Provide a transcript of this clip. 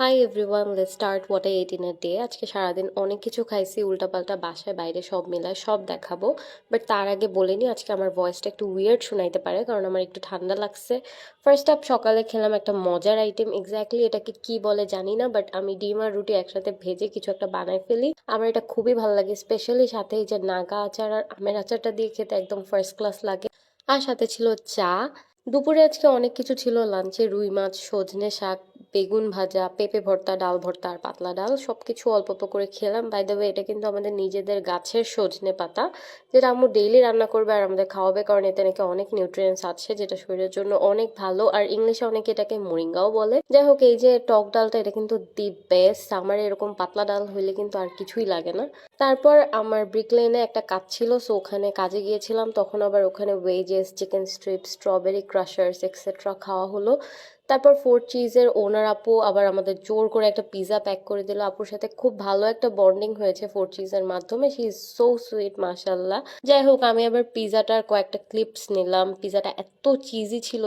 Hi everyone let's start what I ate in a day আজকে সারাদিন অনেক কিছু খাইছি, উল্টাপাল্টা বাসায়, বাইরে সব মিলায় সব দেখাবো। বাট তার আগে বলে নিই, আজকে আমার ভয়েসটা একটু উইয়ার্ড শোনাইতে পারে, কারণ আমার একটু ঠান্ডা লাগছে। ফার্স্ট আপ সকালে খেলাম একটা মজার আইটেম এক্স্যাক্টলি এটাকে কি বলে জানি না বাট আমি ডিম আর রুটি একসাথে ভেজে কিছু একটা বানাই ফেলি। আমার এটা খুবই ভালো লাগে স্পেশালি সাথে এই যে নাগা আচার আর আমের আচারটা দিয়ে খেতে একদম ফার্স্ট ক্লাস লাগে। আর সাথে ছিল চা। দুপুরে আজকে অনেক কিছু ছিল, লাঞ্চে রুই মাছ, সজনে শাক বেগুন ভাজা, পেঁপে ভর্তা, ডাল ভর্তা আর পাতলা ডাল সব কিছু অল্প অল্প করে খেলাম। বাই দ্য এটা কিন্তু আমাদের নিজেদের গাছের সজনে পাতা যেটা আম্মু ডেইলি রান্না করবে আর আমাদের খাওয়াবে, কারণ এতে নাকি অনেক নিউট্রিয়েন্টস আছে, যেটা শরীরের জন্য অনেক ভালো। আর ইংলিশে অনেকে এটাকে মোরিঙ্গাও বলে। যাই হোক, এই যে টক ডালটা, এটা কিন্তু দি বেস্ট আমার এরকম পাতলা ডাল হইলে কিন্তু আর কিছুই লাগে না। তারপর আমার ব্রিক লেনে একটা কাজ ছিল সো ওখানে কাজে গিয়েছিলাম। তখন আবার ওখানে wedges chicken strip strawberry crushers extra খাওয়া হলো। তারপর ফোর চিজের ওনার আপু আবার আমাদের জোর করে একটা পিজা প্যাক করে দিল। আপুর সাথে খুব ভালো একটা বন্ডিং হয়েছে ফোর চিজের মাধ্যমে। সি ইজ সো সুইট মাসাল্লাহ যাই হোক, আমি আবার পিজাটার কয়েকটা ক্লিপস নিলাম। পিজাটা এত চিজি ছিল